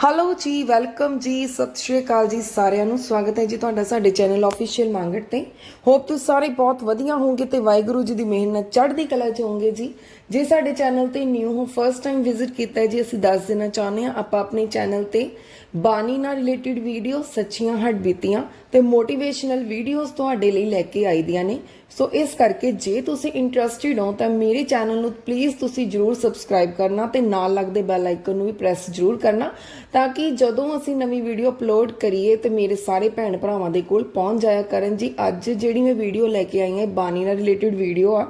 Hello ਜੀ welcome ਜੀ, ਸਤਿ ਸ਼੍ਰੀ ਅਕਾਲ ਜੀ ਸਾਰਿਆਂ ਨੂੰ। ਸਵਾਗਤ ਹੈ ਜੀ ਤੁਹਾਡਾ ਸਾਡੇ ਚੈਨਲ ਆਫੀਸ਼ੀਅਲ ਮੰਗਟ ਤੇ। ਹੋਪ ਤੁਸੀਂ ਸਾਰੇ ਬਹੁਤ ਵਧੀਆ ਹੋਵੋਗੇ ਤੇ ਵਾਹਿਗੁਰੂ ਜੀ ਦੀ ਮਿਹਰ ਨਾਲ ਚੜ੍ਹਦੀ ਕਲਾ ਚ ਹੋਵੋਗੇ ਜੀ। ਜੇ ਸਾਡੇ ਚੈਨਲ ਤੇ ਨਿਊ ਹੋ ਫਰਸਟ ਟਾਈਮ ਵਿਜ਼ਿਟ ਕੀਤਾ ਜੀ ਅਸੀਂ ਦੱਸ ਦੇਣਾ ਚਾਹੁੰਦੇ ਹਾਂ, ਆਪਾਂ ਆਪਣੇ ਚੈਨਲ ਤੇ ਬਾਣੀ ਨਾਲ ਰਿਲੇਟਡ ਵੀਡੀਓ ਸੱਚੀਆਂ ਹੱਡ ਬੀਤੀਆਂ ਤੇ ਮੋਟੀਵੇਸ਼ਨਲ ਵੀਡੀਓਜ਼ ਤੁਹਾਡੇ ਲਈ ਲੈ ਕੇ ਆਈ ਦੀਆਂ ਨੇ। ਸੋ ਇਸ ਕਰਕੇ ਜੇ ਤੁਸੀਂ ਇੰਟਰਸਟਿਡ ਹੋ, ਤਾਂ ਮੇਰੇ ਚੈਨਲ ਨੂੰ ਪਲੀਜ਼ ਤੁਸੀਂ ਜਰੂਰ ਸਬਸਕ੍ਰਾਈਬ ਕਰਨਾ ਤੇ ਨਾਲ ਲੱਗਦੇ ਬੈਲ ਆਈਕਨ ਨੂੰ ਵੀ ਪ੍ਰੈਸ ਜਰੂਰ ਕਰਨਾ ਤਾਂ ਕਿ ਜਦੋਂ ਅਸੀਂ ਨਵੀਂ ਵੀਡੀਓ ਅਪਲੋਡ ਕਰੀਏ ਤੇ ਮੇਰੇ ਸਾਰੇ ਭੈਣ ਭਰਾਵਾਂ ਦੇ ਕੋਲ ਪਹੁੰਚ ਜਾਇਆ ਕਰਨ ਜੀ। ਅੱਜ ਜਿਹੜੀ ਮੈਂ ਵੀਡੀਓ ਲੈ ਕੇ ਆਈ ਹਾਂ ਬਾਣੀ ਨਾਲ ਰਿਲੇਟਡ ਵੀਡੀਓ ਆ।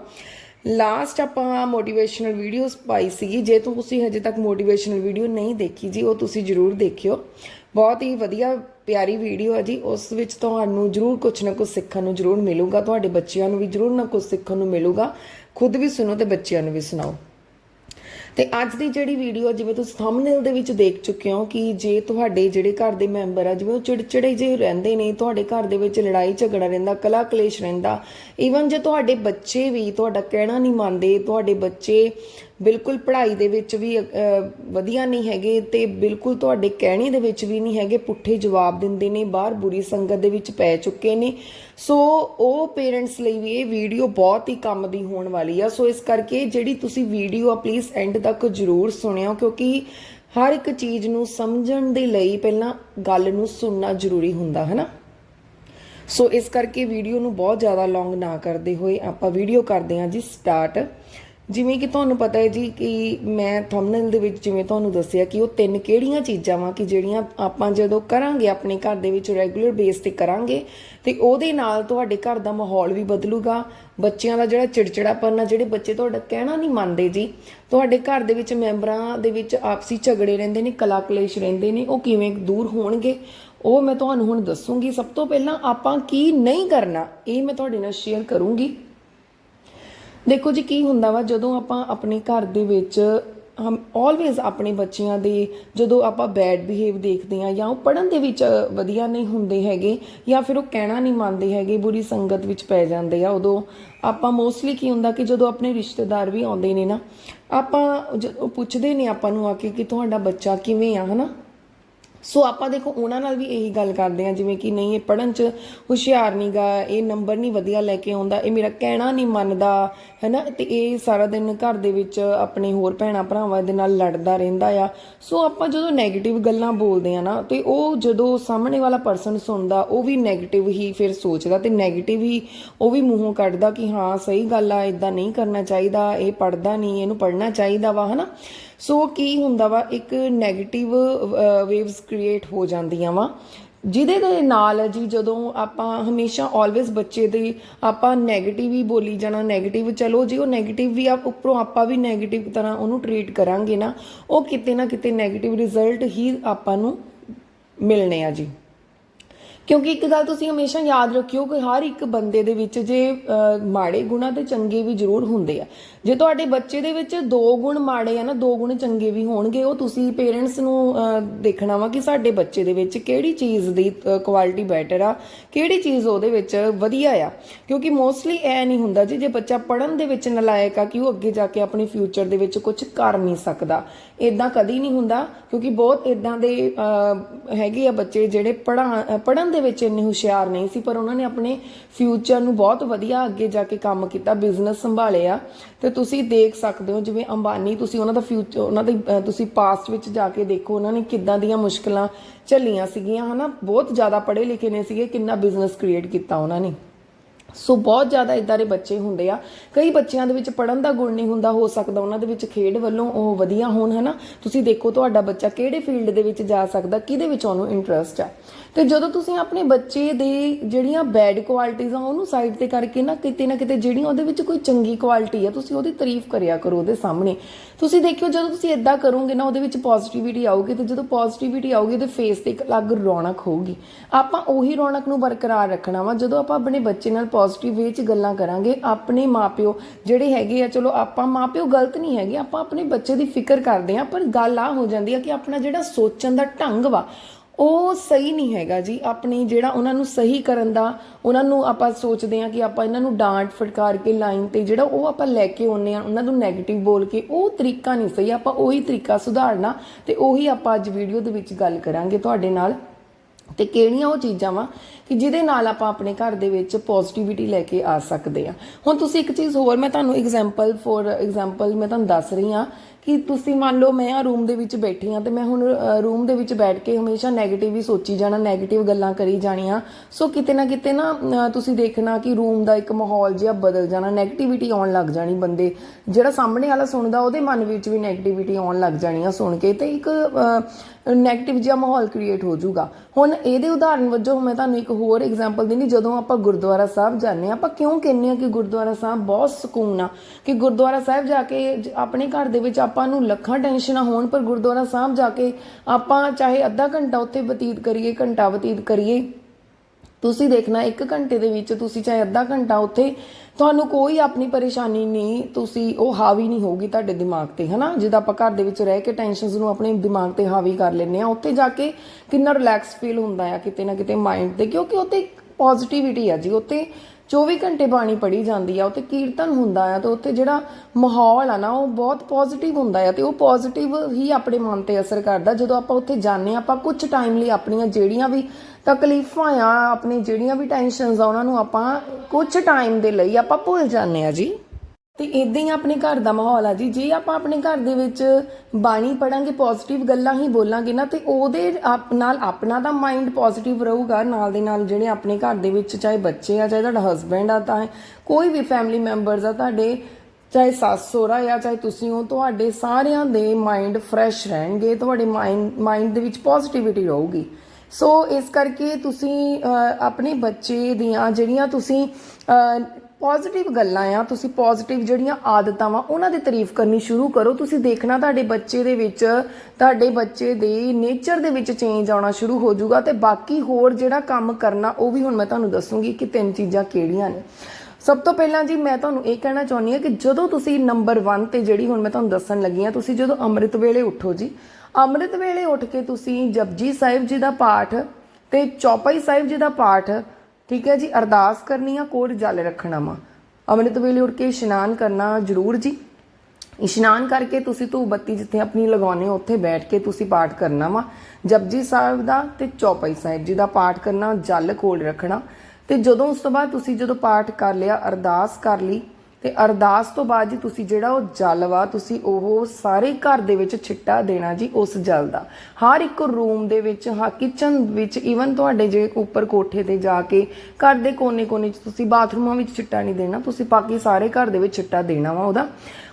ਲਾਸਟ ਆਪਾਂ ਮੋਟੀਵੇਸ਼ਨਲ ਵੀਡੀਓਜ਼ ਪਾਈ ਸੀਗੀ। ਜੇ ਤੁਸੀਂ ਹਜੇ ਤੱਕ ਮੋਟੀਵੇਸ਼ਨਲ ਵੀਡੀਓ ਨਹੀਂ ਦੇਖੀ ਜੀ, ਉਹ ਤੁਸੀਂ ਜਰੂਰ ਦੇਖਿਓ। ਬਹੁਤ ਹੀ ਵਧੀਆ, ਪਿਆਰੀ ਵੀਡੀਓ ਹੈ ਜੀ। ਉਸ ਵਿੱਚ ਤੁਹਾਨੂੰ ਜਰੂਰ ਕੁਝ ਨਾ ਕੁਝ ਸਿੱਖਣ ਨੂੰ ਜਰੂਰ ਮਿਲੂਗਾ। ਤੁਹਾਡੇ ਬੱਚਿਆਂ ਨੂੰ ਵੀ ਜਰੂਰ ਨਾ ਕੁਝ ਸਿੱਖਣ ਨੂੰ ਮਿਲੂਗਾ। ਖੁਦ ਵੀ ਸੁਣੋ ਤੇ ਬੱਚਿਆਂ ਨੂੰ ਵੀ ਸੁਣਾਓ। ਤੇ ਅੱਜ ਦੀ ਜਿਹੜੀ ਵੀਡੀਓ ਜਿਵੇਂ ਤੁਸੀਂ ਥੰਬਨੇਲ ਦੇ ਵਿੱਚ ਦੇਖ ਚੁੱਕੇ ਹੋ ਕਿ ਜੇ ਤੁਹਾਡੇ ਜਿਹੜੇ ਘਰ ਦੇ ਮੈਂਬਰ ਆ, ਜਿਵੇਂ ਉਹ ਚਿੜਚਿੜੇ ਜਿਹੇ ਰਹਿੰਦੇ ਨੇ, ਤੁਹਾਡੇ ਘਰ ਦੇ ਵਿੱਚ ਲੜਾਈ ਝਗੜਾ ਰਹਿੰਦਾ, ਕਲਾ ਕਲੇਸ਼ ਰਹਿੰਦਾ ਈਵਨ ਜੇ ਤੁਹਾਡੇ ਬੱਚੇ ਵੀ ਤੁਹਾਡਾ ਕਹਿਣਾ ਨਹੀਂ ਮੰਨਦੇ, ਤੁਹਾਡੇ ਬੱਚੇ ਬਿਲਕੁਲ ਪੜ੍ਹਾਈ ਦੇ ਵਿੱਚ ਵੀ ਵਧੀਆ ਨਹੀਂ ਹੈਗੇ ਤੇ ਬਿਲਕੁਲ ਤੁਹਾਡੇ ਕਹਿਣੇ ਦੇ ਵਿੱਚ ਵੀ ਨਹੀਂ ਹੈਗੇ, ਪੁੱਠੇ ਜਵਾਬ ਦਿੰਦੇ ਨੇ, ਬਾਹਰ ਬੁਰੀ ਸੰਗਤ ਦੇ ਵਿੱਚ ਪੈ ਚੁੱਕੇ ਨੇ। ਸੋ ਉਹ ਪੇਰੈਂਟਸ ਲਈ ਵੀ ਇਹ ਵੀਡੀਓ ਬਹੁਤ ਹੀ ਕੰਮ ਦੀ ਹੋਣ ਵਾਲੀ ਆ। ਸੋ ਇਸ ਕਰਕੇ ਜਿਹੜੀ ਤੁਸੀਂ ਵੀਡੀਓ ਆ ਪਲੀਜ਼ ਐਂਡ ਤੱਕ ਜਰੂਰ ਸੁਣਿਓ, ਕਿਉਂਕਿ ਹਰ ਇੱਕ ਚੀਜ਼ ਨੂੰ ਸਮਝਣ ਦੇ ਲਈ ਪਹਿਲਾਂ ਗੱਲ ਨੂੰ ਸੁਣਨਾ ਜ਼ਰੂਰੀ ਹੁੰਦਾ ਹੈ ਨਾ ਸੋ ਇਸ ਕਰਕੇ ਵੀਡੀਓ ਨੂੰ ਬਹੁਤ ਜ਼ਿਆਦਾ ਲੌਂਗ ਨਾ ਕਰਦੇ ਹੋਏ ਆਪਾਂ ਵੀਡੀਓ ਕਰਦੇ ਹਾਂ ਜੀ ਸਟਾਰਟ ਜਿਵੇਂ ਕਿ ਤੁਹਾਨੂੰ ਪਤਾ ਹੈ ਜੀ ਕਿ ਮੈਂ ਥੰਬਨੇਲ ਦੇ ਵਿੱਚ ਜਿਵੇਂ ਤੁਹਾਨੂੰ ਦੱਸਿਆ ਕਿ ਉਹ ਤਿੰਨ ਕਿਹੜੀਆਂ ਚੀਜ਼ਾਂ ਵਾਂ ਕਿ ਜਿਹੜੀਆਂ ਆਪਾਂ ਜਦੋਂ ਕਰਾਂਗੇ, ਆਪਣੇ ਘਰ ਦੇ ਵਿੱਚ ਰੈਗੂਲਰ ਬੇਸ ਤੇ ਕਰਾਂਗੇ ਤੇ ਉਹਦੇ ਨਾਲ ਤੁਹਾਡੇ ਘਰ ਦਾ ਮਾਹੌਲ ਵੀ ਬਦਲੂਗਾ। ਬੱਚਿਆਂ ਦਾ ਜਿਹੜਾ ਚਿੜਚਿੜਾਪਨ ਆ, ਜਿਹੜੇ ਬੱਚੇ ਤੁਹਾਡਾ ਕਹਿਣਾ ਨਹੀਂ ਮੰਨਦੇ ਜੀ, ਤੁਹਾਡੇ ਘਰ ਦੇ ਵਿੱਚ ਮੈਂਬਰਾਂ ਦੇ ਵਿੱਚ ਆਪਸੀ ਝਗੜੇ ਰਹਿੰਦੇ ਨੇ, ਕਲਾ ਕਲੇਸ਼ ਰਹਿੰਦੇ ਨੇ, ਉਹ ਕਿਵੇਂ ਦੂਰ ਹੋਣਗੇ? ਉਹ ਮੈਂ ਤੁਹਾਨੂੰ ਹੁਣ ਦੱਸੂਗੀ। ਸਭ ਤੋਂ ਪਹਿਲਾਂ ਆਪਾਂ ਕੀ ਨਹੀਂ ਕਰਨਾ, ਇਹ ਮੈਂ ਤੁਹਾਡੇ ਨਾਲ ਸ਼ੇਅਰ ਕਰੂੰਗੀ। ਦੇਖੋ ਜੀ, ਕੀ ਹੁੰਦਾ ਵਾ, ਜਦੋਂ ਆਪਾਂ ਆਪਣੇ ਘਰ ਦੇ ਵਿੱਚ ਹਮ ਆਲਵੇਜ਼ ਆਪਣੇ ਬੱਚਿਆਂ ਦੇ ਜਦੋਂ ਆਪਾਂ ਬੈਡ ਬਿਹੇਵ ਦੇਖਦੇ ਆ ਜਾਂ ਉਹ ਪੜਨ ਦੇ ਵਿੱਚ ਵਧੀਆ ਨਹੀਂ ਹੁੰਦੇ ਹੈਗੇ ਜਾਂ ਫਿਰ ਉਹ ਕਹਿਣਾ ਨਹੀਂ ਮੰਨਦੇ ਹੈਗੇ, ਬੁਰੀ ਸੰਗਤ ਵਿੱਚ ਪੈ ਜਾਂਦੇ ਆ, ਉਦੋਂ ਆਪਾਂ ਮੋਸਟਲੀ ਕੀ ਹੁੰਦਾ ਕਿ ਜਦੋਂ ਆਪਣੇ ਰਿਸ਼ਤੇਦਾਰ ਵੀ ਆਉਂਦੇ ਨੇ ਨਾ, ਆਪਾਂ ਜਦੋਂ ਪੁੱਛਦੇ ਨੇ ਆਪਾਂ ਨੂੰ ਆ ਕੇ ਕਿ ਤੁਹਾਡਾ ਬੱਚਾ ਕਿਵੇਂ ਆ, ਹਨਾ? ਸੋ ਆਪਾਂ ਦੇਖੋ, ਉਹਨਾਂ ਨਾਲ ਵੀ ਇਹੀ ਗੱਲ ਕਰਦੇ ਆ ਜਿਵੇਂ ਕਿ ਨਹੀਂ, ਇਹ ਪੜਨ ਚ ਹੁਸ਼ਿਆਰ ਨਹੀਂਗਾ ਇਹ ਨੰਬਰ ਨਹੀਂ ਵਧੀਆ ਲੈ ਕੇ ਆਉਂਦਾ, ਇਹ ਮੇਰਾ ਕਹਿਣਾ ਨਹੀਂ ਮੰਨਦਾ, ਹੈਨਾ? ਤੇ ਇਹ ਸਾਰਾ ਦਿਨ ਘਰ ਦੇ ਵਿੱਚ ਆਪਣੇ ਹੋਰ ਭੈਣਾ ਭਰਾਵਾਂ ਦੇ ਨਾਲ ਲੜਦਾ ਰਹਿੰਦਾ ਆ। ਸੋ ਆਪਾਂ ਜਦੋਂ 네ਗੇਟਿਵ ਗੱਲਾਂ ਬੋਲਦੇ ਆ ਨਾ, ਤੇ ਉਹ ਜਦੋਂ ਸਾਹਮਣੇ ਵਾਲਾ ਪਰਸਨ ਸੁਣਦਾ, ਉਹ ਵੀ 네ਗੇਟਿਵ ਹੀ ਫਿਰ ਸੋਚਦਾ, ਤੇ 네ਗੇਟਿਵ ਹੀ ਉਹ ਵੀ ਮੂੰਹੋਂ ਕੱਢਦਾ ਕਿ ਹਾਂ, ਸਹੀ ਗੱਲ ਆ ਇਦਾਂ ਨਹੀਂ ਕਰਨਾ ਚਾਹੀਦਾ, ਇਹ ਪੜਦਾ ਨਹੀਂ ਇਹਨੂੰ ਪੜਨਾ ਚਾਹੀਦਾ ਵਾ, ਹੈਨਾ? ਸੋ ਕੀ ਹੁੰਦਾ ਵਾ? ਇੱਕ 네ਗੇਟਿਵ ਵੇਵਸ ਕ੍ਰੀਏਟ ਹੋ ਜਾਂਦੀਆਂ ਵਾ। ਜਿਹਦੇ ਦੇ ਨਾਲ ਜੀ ਜਦੋਂ ਆਪਾਂ ਹਮੇਸ਼ਾ ਆਲਵੇਸ ਬੱਚੇ ਦੇ ਆਪਾਂ 네ਗੇਟਿਵ ਹੀ ਬੋਲੀ ਜਾਣਾ 네ਗੇਟਿਵ ਚਲੋ, ਜੀ ਉਹ 네ਗੇਟਿਵ ਵੀ ਆਪ ਉੱਪਰੋਂ ਆਪਾਂ ਵੀ 네ਗੇਟਿਵ ਤਰ੍ਹਾਂ ਉਹਨੂੰ ਟ੍ਰੀਟ ਕਰਾਂਗੇ ਨਾ, ਉਹ ਕਿਤੇ ਨਾ ਕਿਤੇ 네ਗੇਟਿਵ ਰਿਜ਼ਲਟ ਹੀ ਆਪਾਂ ਨੂੰ ਮਿਲਣੇ ਆ ਜੀ। ਕਿਉਂਕਿ ਇੱਕ ਗੱਲ ਤੁਸੀਂ ਹਮੇਸ਼ਾ ਯਾਦ ਰੱਖਿਓ ਕਿ ਹਰ ਇੱਕ ਬੰਦੇ ਦੇ ਵਿੱਚ ਜੇ ਮਾੜੇ ਗੁਣਾ ਤੇ ਚੰਗੇ ਵੀ ਜ਼ਰੂਰ ਹੁੰਦੇ ਆ। ਜੇ ਤੁਹਾਡੇ ਬੱਚੇ ਦੇ ਵਿੱਚ ਦੋ ਗੁਣ ਮਾੜੇ ਆ ਨਾ, ਦੋ ਗੁਣ ਚੰਗੇ ਵੀ ਹੋਣਗੇ, ਉਹ ਤੁਸੀਂ ਪੇਰੈਂਟਸ ਨੂੰ ਦੇਖਣਾ ਵਾ ਕਿ ਸਾਡੇ ਬੱਚੇ ਦੇ ਵਿੱਚ ਕਿਹੜੀ ਚੀਜ਼ ਦੀ ਕੁਆਲਿਟੀ ਬੈਟਰ ਆ, ਕਿਹੜੀ ਚੀਜ਼ ਉਹਦੇ ਵਿੱਚ ਵਧੀਆ ਆ। ਕਿਉਂਕਿ ਮੋਸਟਲੀ ਐ ਨਹੀਂ ਹੁੰਦਾ ਜੀ, ਜੇ ਬੱਚਾ ਪੜਨ ਦੇ ਵਿੱਚ ਨਲਾਇਕ ਆ, ਕਿ ਉਹ ਅੱਗੇ ਜਾ ਕੇ ਆਪਣੇ ਫਿਊਚਰ ਦੇ ਵਿੱਚ ਕੁਝ ਕਰ ਨਹੀਂ ਸਕਦਾ। ਇਦਾਂ ਕਦੀ ਨਹੀਂ ਹੁੰਦਾ, ਕਿਉਂਕਿ ਬਹੁਤ ਇਦਾਂ ਦੇ ਹੈਗੇ ਆ ਬੱਚੇ ਜਿਹੜੇ ਪੜ੍ਹਾ ਪੜਨ ਦੇ ਵਿੱਚ ਇੰਨੇ ਹੁਸ਼ਿਆਰ ਨਹੀਂ ਸੀ, ਪਰ ਉਹਨਾਂ ਨੇ ਆਪਣੇ ਫਿਊਚਰ ਨੂੰ ਬਹੁਤ ਵਧੀਆ ਅੱਗੇ ਜਾ ਕੇ ਕੰਮ ਕੀਤਾ ਬਿਜ਼ਨਸ ਸੰਭਾਲਿਆ ਤੇ ਤੁਸੀਂ ਦੇਖ ਸਕਦੇ ਹੋ, ਜਿਵੇਂ ਅੰਬਾਨੀ ਤੁਸੀਂ ਉਹਨਾਂ ਦਾ ਫਿਊਚਰ ਉਹਨਾਂ ਦੇ ਤੁਸੀਂ ਪਾਸਟ ਵਿੱਚ ਜਾ ਕੇ ਦੇਖੋ, ਉਹਨਾਂ ਨੇ ਕਿੱਦਾਂ ਦੀਆਂ ਮੁਸ਼ਕਲਾਂ ਝੱਲੀਆਂ ਸੀਗੀਆਂ, ਹਨਾ? ਬਹੁਤ ਜ਼ਿਆਦਾ ਪੜ੍ਹੇ ਲਿਖੇ ਨੇ ਸੀਗੇ, ਕਿੰਨਾ ਬਿਜ਼ਨਸ ਕ੍ਰੀਏਟ ਕੀਤਾ ਉਹਨਾਂ ਨੇ। ਸੋ ਬਹੁਤ ਜ਼ਿਆਦਾ ਇਦਾਂ ਦੇ ਬੱਚੇ ਹੁੰਦੇ ਆ। ਕਈ ਬੱਚਿਆਂ ਦੇ ਵਿੱਚ ਪੜਨ ਦਾ ਗੁਣ ਨਹੀਂ ਹੁੰਦਾ, ਹੋ ਸਕਦਾ ਉਹਨਾਂ ਦੇ ਵਿੱਚ ਖੇਡ ਵੱਲੋਂ ਉਹ ਵਧੀਆ ਹੋਣ, ਹਨਾ? ਤੁਸੀਂ ਦੇਖੋ ਤੁਹਾਡਾ ਬੱਚਾ ਕਿਹੜੇ ਫੀਲਡ ਦੇ ਵਿੱਚ ਜਾ ਸਕਦਾ, ਕਿਹਦੇ ਵਿੱਚ ਉਹਨੂੰ ਇੰਟਰਸਟ ਆ? ਤੇ ਜਦੋਂ ਤੁਸੀਂ ਆਪਣੇ ਬੱਚੇ ਦੇ ਜਿਹੜੀਆਂ ਬੈਡ ਕੁਆਲਿਟੀਆਂ ਆ, ਉਹਨੂੰ ਸਾਈਡ ਤੇ ਕਰਕੇ ਨਾ ਕਿਤੇ ਨਾ ਕਿਤੇ ਜਿਹੜੀਆਂ ਉਹਦੇ ਵਿੱਚ ਕੋਈ ਚੰਗੀ ਕੁਆਲਿਟੀ ਆ, ਤੁਸੀਂ ਉਹਦੀ ਤਾਰੀਫ ਕਰਿਆ ਕਰੋ ਉਹਦੇ ਸਾਹਮਣੇ। ਤੁਸੀਂ ਦੇਖਿਓ, ਜਦੋਂ ਤੁਸੀਂ ਇਦਾਂ ਕਰੋਗੇ ਨਾ, ਉਹਦੇ ਵਿੱਚ ਪੋਜ਼ਿਟਿਵਿਟੀ ਆਊਗੀ ਤੇ ਜਦੋਂ ਪੋਜ਼ਿਟਿਵਿਟੀ ਆਊਗੀ ਤੇ ਫੇਸ ਤੇ ਇੱਕ ਅਲੱਗ ਰੌਣਕ ਹੋਊਗੀ। ਆਪਾਂ ਉਹੀ ਰੌਣਕ ਨੂੰ ਬਰਕਰਾਰ ਰੱਖਣਾ ਵਾ, ਜਦੋਂ ਆਪਾਂ ਆਪਣੇ ਬੱਚੇ ਨਾਲ ਪੋਜ਼ਿਟਿਵ ਵੇ 'ਚ ਗੱਲਾਂ ਕਰਾਂਗੇ, ਆਪਣੇ ਮਾਪਿਓ ਜਿਹੜੇ ਹੈਗੇ ਆ, ਚਲੋ ਆਪਾਂ ਮਾਪਿਓ ਗਲਤ ਨਹੀਂ ਹੈਗੇ, ਆਪਾਂ ਆਪਣੇ ਬੱਚੇ ਦੀ ਫਿਕਰ ਕਰਦੇ ਆ, ਪਰ ਗੱਲ ਆ ਹੋ ਜਾਂਦੀ ਆ ਕਿ ਆਪਣਾ ਜਿਹੜਾ ਸੋਚਣ ਦਾ ਢੰਗ ਵਾ ਉਹ ਸਹੀ ਨਹੀਂ ਹੈਗਾ ਜੀ। ਆਪਣੀ ਜਿਹੜਾ ਉਹਨਾਂ ਨੂੰ ਸਹੀ ਕਰਨ ਦਾ, ਉਹਨਾਂ ਨੂੰ ਆਪਾਂ ਸੋਚਦੇ ਹਾਂ ਕਿ ਆਪਾਂ ਇਹਨਾਂ ਨੂੰ ਡਾਂਟ ਫਟਕਾਰ ਕੇ ਲਾਈਨ ਤੇ ਜਿਹੜਾ ਉਹ ਆਪਾਂ ਲੈ ਕੇ ਆਉਂਦੇ ਆ ਉਹਨਾਂ ਨੂੰ 네ਗੇਟਿਵ ਬੋਲ ਕੇ, ਉਹ ਤਰੀਕਾ ਨਹੀਂ ਸਹੀ। ਆਪਾਂ ਉਹੀ ਤਰੀਕਾ ਸੁਧਾਰਨਾ ਤੇ ਉਹੀ ਆਪਾਂ ਅੱਜ ਵੀਡੀਓ ਦੇ ਵਿੱਚ ਗੱਲ ਕਰਾਂਗੇ ਤੁਹਾਡੇ ਨਾਲ। ਤੇ ਕਿਹੜੀਆਂ ਉਹ ਚੀਜ਼ਾਂ ਵਾ ਕਿ ਜਿਹਦੇ ਨਾਲ ਆਪਾਂ ਆਪਣੇ ਘਰ ਦੇ ਵਿੱਚ ਪੋਜ਼ਿਟਿਵਿਟੀ ਲੈ ਕੇ ਆ ਸਕਦੇ ਆ ਹੁਣ ਤੁਸੀਂ ਇੱਕ ਚੀਜ਼ ਹੋਰ ਮੈਂ ਤੁਹਾਨੂੰ ਐਗਜ਼ਾਮਪਲ ਫੋਰ ਐਗਜ਼ਾਮਪਲ ਮੈਂ ਤੁਹਾਨੂੰ ਦੱਸ ਰਹੀ ਆ ਕਿ ਤੁਸੀਂ ਮੰਨ ਲਓ ਮੈਂ ਆ ਰੂਮ ਦੇ ਵਿੱਚ ਬੈਠੀ ਆ ਤੇ ਮੈਂ ਹੁਣ ਰੂਮ ਦੇ ਵਿੱਚ ਬੈਠ ਕੇ ਹਮੇਸ਼ਾ 네ਗੇਟਿਵ ਹੀ ਸੋਚੀ ਜਾਣਾ 네ਗੇਟਿਵ ਗੱਲਾਂ ਕਰੀ ਜਾਣੀਆਂ। ਸੋ ਕਿਤੇ ਨਾ ਕਿਤੇ ਨਾ ਤੁਸੀਂ ਦੇਖਣਾ ਕਿ ਰੂਮ ਦਾ ਇੱਕ ਮਾਹੌਲ ਜਿਹਾ ਬਦਲ ਜਾਣਾ 네ਗੇਟਿਵਿਟੀ ਆਉਣ ਲੱਗ ਜਾਣੀ ਬੰਦੇ। ਜਿਹੜਾ ਸਾਹਮਣੇ ਵਾਲਾ ਸੁਣਦਾ, ਉਹਦੇ ਮਨ ਵਿੱਚ ਵੀ 네ਗੇਟਿਵਿਟੀ ਆਉਣ ਲੱਗ ਜਾਣੀ ਆ ਸੁਣ ਕੇ ਤੇ ਇੱਕ 네ਗੇਟਿਵ ਜਿਹਾ ਮਾਹੌਲ ਕ੍ਰੀਏਟ ਹੋ ਜਾਊਗਾ। ਹੁਣ ਇਹਦੇ ਉਦਾਹਰਨ ਵਜੋਂ ਮੈਂ ਤੁਹਾਨੂੰ ਇੱਕ ਹੋਰ ਐਗਜ਼ਾਮਪਲ ਦਿੰਦੀ, ਜਦੋਂ ਆਪਾਂ ਗੁਰਦੁਆਰਾ ਸਾਹਿਬ ਜਾਂਦੇ ਆ ਆਪਾਂ ਕਿਉਂ ਕਹਿੰਦੇ ਆ ਕਿ ਗੁਰਦੁਆਰਾ ਸਾਹਿਬ ਬਹੁਤ ਸਕੂਨ ਆ, ਕਿ ਗੁਰਦੁਆਰਾ ਸਾਹਿਬ ਜਾ ਕੇ ਆਪਣੇ ਘਰ ਦੇ ਵਿੱਚ ਆਪਾਂ ਨੂੰ ਲੱਖਾਂ ਟੈਨਸ਼ਨਾਂ ਹੋਣ, ਪਰ ਗੁਰਦੁਆਰਾ ਸਾਹਿਬ ਜਾ ਕੇ ਆਪਾਂ ਚਾਹੇ ਅੱਧਾ ਘੰਟਾ ਉੱਥੇ ਬਤੀਤ ਕਰੀਏ, ਘੰਟਾ ਬਤੀਤ ਕਰੀਏ। ਤੁਸੀਂ ਦੇਖਣਾ 1 ਘੰਟੇ ਦੇ ਵਿੱਚ ਤੁਸੀਂ ਚਾਹੇ ਅੱਧਾ ਘੰਟਾ ਉੱਥੇ, ਤੁਹਾਨੂੰ ਕੋਈ ਆਪਣੀ ਪਰੇਸ਼ਾਨੀ ਨਹੀਂ, ਤੁਸੀਂ ਉਹ ਹਾਵੀ ਨਹੀਂ ਹੋਊਗੀ ਤੁਹਾਡੇ ਦਿਮਾਗ ਤੇ, ਹਨਾ? ਜਿੱਦਾਂ ਆਪਾਂ ਘਰ ਦੇ ਵਿੱਚ ਰਹਿ ਕੇ ਟੈਨਸ਼ਨਸ ਨੂੰ ਆਪਣੇ ਦਿਮਾਗ ਤੇ ਹਾਵੀ ਕਰ ਲੈਂਦੇ ਆ ਉੱਥੇ ਜਾ ਕੇ ਕਿੰਨਾ ਰਿਲੈਕਸ ਫੀਲ ਹੁੰਦਾ ਆ ਕਿਤੇ ਨਾ ਕਿਤੇ ਮਾਈਂਡ ਤੇ, ਕਿਉਂਕਿ ਉੱਥੇ ਪੋਜ਼ਿਟਿਵਿਟੀ ਆ ਜੀ, ਉੱਥੇ 24 ਘੰਟੇ ਬਾਣੀ ਪੜ੍ਹੀ ਜਾਂਦੀ ਆ, ਉੱਥੇ ਕੀਰਤਨ ਹੁੰਦਾ ਆ ਤੇ ਉੱਥੇ ਜਿਹੜਾ ਮਾਹੌਲ ਆ ਨਾ, ਉਹ ਬਹੁਤ ਪੋਜ਼ਿਟਿਵ ਹੁੰਦਾ ਆ ਤੇ ਉਹ ਪੋਜ਼ਿਟਿਵ ਹੀ ਆਪਣੇ ਮਨ ਤੇ ਅਸਰ ਕਰਦਾ। ਜਦੋਂ ਆਪਾਂ ਉੱਥੇ ਜਾਂਦੇ ਆ, ਆਪਾਂ ਕੁਝ ਟਾਈਮ ਲਈ ਆਪਣੀਆਂ ਜਿਹੜੀਆਂ ਵੀ ਤਕਲੀਫਾਂ ਆ, ਆਪਣੀ ਜਿਹੜੀਆਂ ਵੀ ਟੈਨਸ਼ਨਸ ਆ, ਉਹਨਾਂ ਨੂੰ ਆਪਾਂ ਕੁਝ ਟਾਈਮ ਦੇ ਲਈ ਆਪਾਂ ਭੁੱਲ ਜਾਂਦੇ ਆ ਜੀ। ਤੇ ਇਦਾਂ ਹੀ ਆਪਣੇ ਘਰ ਦਾ ਮਾਹੌਲ ਆ ਜੀ। ਜੇ ਆਪਾਂ ਆਪਣੇ ਘਰ ਦੇ ਵਿੱਚ ਬਾਣੀ ਪੜਾਂਗੇ ਪੋਜ਼ਿਟਿਵ ਗੱਲਾਂ ਹੀ ਬੋਲਾਂਗੇ ਨਾ, ਤੇ ਉਹਦੇ ਆਪ- ਨਾਲ ਆਪਣਾ ਤਾਂ ਮਾਈਂਡ ਪੋਜ਼ਿਟਿਵ ਰਹੂਗਾ, ਨਾਲ ਦੇ ਨਾਲ ਜਿਹੜੇ ਆਪਣੇ ਘਰ ਦੇ ਵਿੱਚ ਚਾਹੇ ਬੱਚੇ ਆ, ਚਾਹੇ ਤੁਹਾਡਾ ਹਸਬੈਂਡ ਆ, ਤਾਂ ਕੋਈ ਵੀ ਫੈਮਿਲੀ ਮੈਂਬਰਸ ਆ, ਤੁਹਾਡੇ ਚਾਹੇ ਸੱਸ ਸਹੁਰਾ ਆ, ਚਾਹੇ ਤੁਸੀਂ ਹੋ, ਤੁਹਾਡੇ ਸਾਰਿਆਂ ਦੇ ਮਾਈਂਡ ਫਰੈਸ਼ ਰਹਿਣਗੇ, ਤੁਹਾਡੇ ਮਾਈਂਡ ਮਾਈਂਡ ਦੇ ਵਿੱਚ ਪੋਜ਼ਿਟਿਵਿਟੀ ਰਹੂਗੀ। ਸੋ ਇਸ ਕਰਕੇ ਤੁਸੀਂ ਆਪਣੇ ਬੱਚੇ ਦੀਆਂ ਜਿਹੜੀਆਂ ਤੁਸੀਂ ਪੋਜ਼ਿਟਿਵ ਗੱਲਾਂ ਆ, ਤੁਸੀਂ ਪੋਜ਼ਿਟਿਵ ਜਿਹੜੀਆਂ ਆਦਤਾਂ ਵਾ, ਉਹਨਾਂ ਦੀ ਤਾਰੀਫ ਕਰਨੀ ਸ਼ੁਰੂ ਕਰੋ। ਤੁਸੀਂ ਦੇਖਣਾ ਤੁਹਾਡੇ ਬੱਚੇ ਦੇ ਵਿੱਚ, ਤੁਹਾਡੇ ਬੱਚੇ ਦੇ ਨੇਚਰ ਦੇ ਵਿੱਚ ਚੇਂਜ ਆਉਣਾ ਸ਼ੁਰੂ ਹੋ ਜਾਊਗਾ ਤੇ ਬਾਕੀ ਹੋਰ ਜਿਹੜਾ ਕੰਮ ਕਰਨਾ, ਉਹ ਵੀ ਹੁਣ ਮੈਂ ਤੁਹਾਨੂੰ ਦੱਸੂਗੀ ਕਿ ਤਿੰਨ ਚੀਜ਼ਾਂ ਕਿਹੜੀਆਂ ਨੇ। ਸਭ ਤੋਂ ਪਹਿਲਾਂ ਜੀ, ਮੈਂ ਤੁਹਾਨੂੰ ਇਹ ਕਹਿਣਾ ਚਾਹੁੰਦੀ ਹਾਂ ਕਿ ਜਦੋਂ ਤੁਸੀਂ ਨੰਬਰ 1 ਤੇ ਜਿਹੜੀ ਹੁਣ ਮੈਂ ਤੁਹਾਨੂੰ ਦੱਸਣ ਲੱਗੀ ਹਾਂ, ਤੁਸੀਂ ਜਦੋਂ ਅੰਮ੍ਰਿਤ ਵੇਲੇ ਉੱਠੋ ਜੀ, ਅੰਮ੍ਰਿਤ ਵੇਲੇ ਉੱਠ ਕੇ ਤੁਸੀਂ ਜਪਜੀ ਸਾਹਿਬ ਜੀ ਦਾ ਪਾਠ ਤੇ ਚੌਪਾਈ ਸਾਹਿਬ ਜੀ ਦਾ ਪਾਠ ਠੀਕ ਹੈ ਜੀ, ਅਰਦਾਸ ਕਰਨੀ ਆ, ਕੋਲ ਜਲ ਰੱਖਣਾ ਵਾ। ਅੰਮ੍ਰਿਤ ਵੇਲੇ ਉੱਠ ਕੇ ਇਸ਼ਨਾਨ ਕਰਨਾ ਜ਼ਰੂਰ ਜੀ। ਇਸ਼ਨਾਨ ਕਰਕੇ ਤੁਸੀਂ ਧੂਪ ਬੱਤੀ ਜਿੱਥੇ ਆਪਣੀ ਲਗਾਉਣੇ ਹੋ, ਉੱਥੇ ਬੈਠ ਕੇ ਤੁਸੀਂ ਪਾਠ ਕਰਨਾ ਵਾ। ਜਪਜੀ ਸਾਹਿਬ ਦਾ ਤੇ ਚੌਪਈ ਸਾਹਿਬ ਜੀ ਦਾ ਪਾਠ ਕਰਨਾ, ਜਲ ਕੋਲ ਰੱਖਣਾ। ਤੇ ਜਦੋਂ ਉਸ ਤੋਂ ਬਾਅਦ ਤੁਸੀਂ ਜਦੋਂ ਪਾਠ ਕਰ ਲਿਆ, ਅਰਦਾਸ ਕਰ ਲਈ ਤੇ ਅਰਦਾਸ ਤੋਂ ਬਾਅਦ ਜੀ ਤੁਸੀਂ ਜਿਹੜਾ ਉਹ ਜਲ ਵਾ, ਤੁਸੀਂ ਉਹ ਸਾਰੇ ਘਰ ਦੇ ਵਿੱਚ ਛਿੱਟਾ ਦੇਣਾ ਜੀ ਉਸ ਜਲ ਦਾ। ਹਰ ਇੱਕ ਰੂਮ ਦੇ ਵਿੱਚ, ਹਾਂ ਕਿਚਨ ਵਿੱਚ ਈਵਨ ਤੁਹਾਡੇ ਜੇ ਉੱਪਰ ਕੋਠੇ ਤੇ ਜਾ ਕੇ ਘਰ ਦੇ ਕੋਨੇ-ਕੋਨੇ 'ਚ ਤੁਸੀਂ ਬਾਥਰੂਮਾਂ ਵਿੱਚ ਛਿੱਟਾ ਨਹੀਂ ਦੇਣਾ, ਤੁਸੀਂ ਬਾਕੀ ਸਾਰੇ ਘਰ ਦੇ ਵਿੱਚ ਛਿੱਟਾ ਦੇਣਾ ਵਾ ਉਹਦਾ।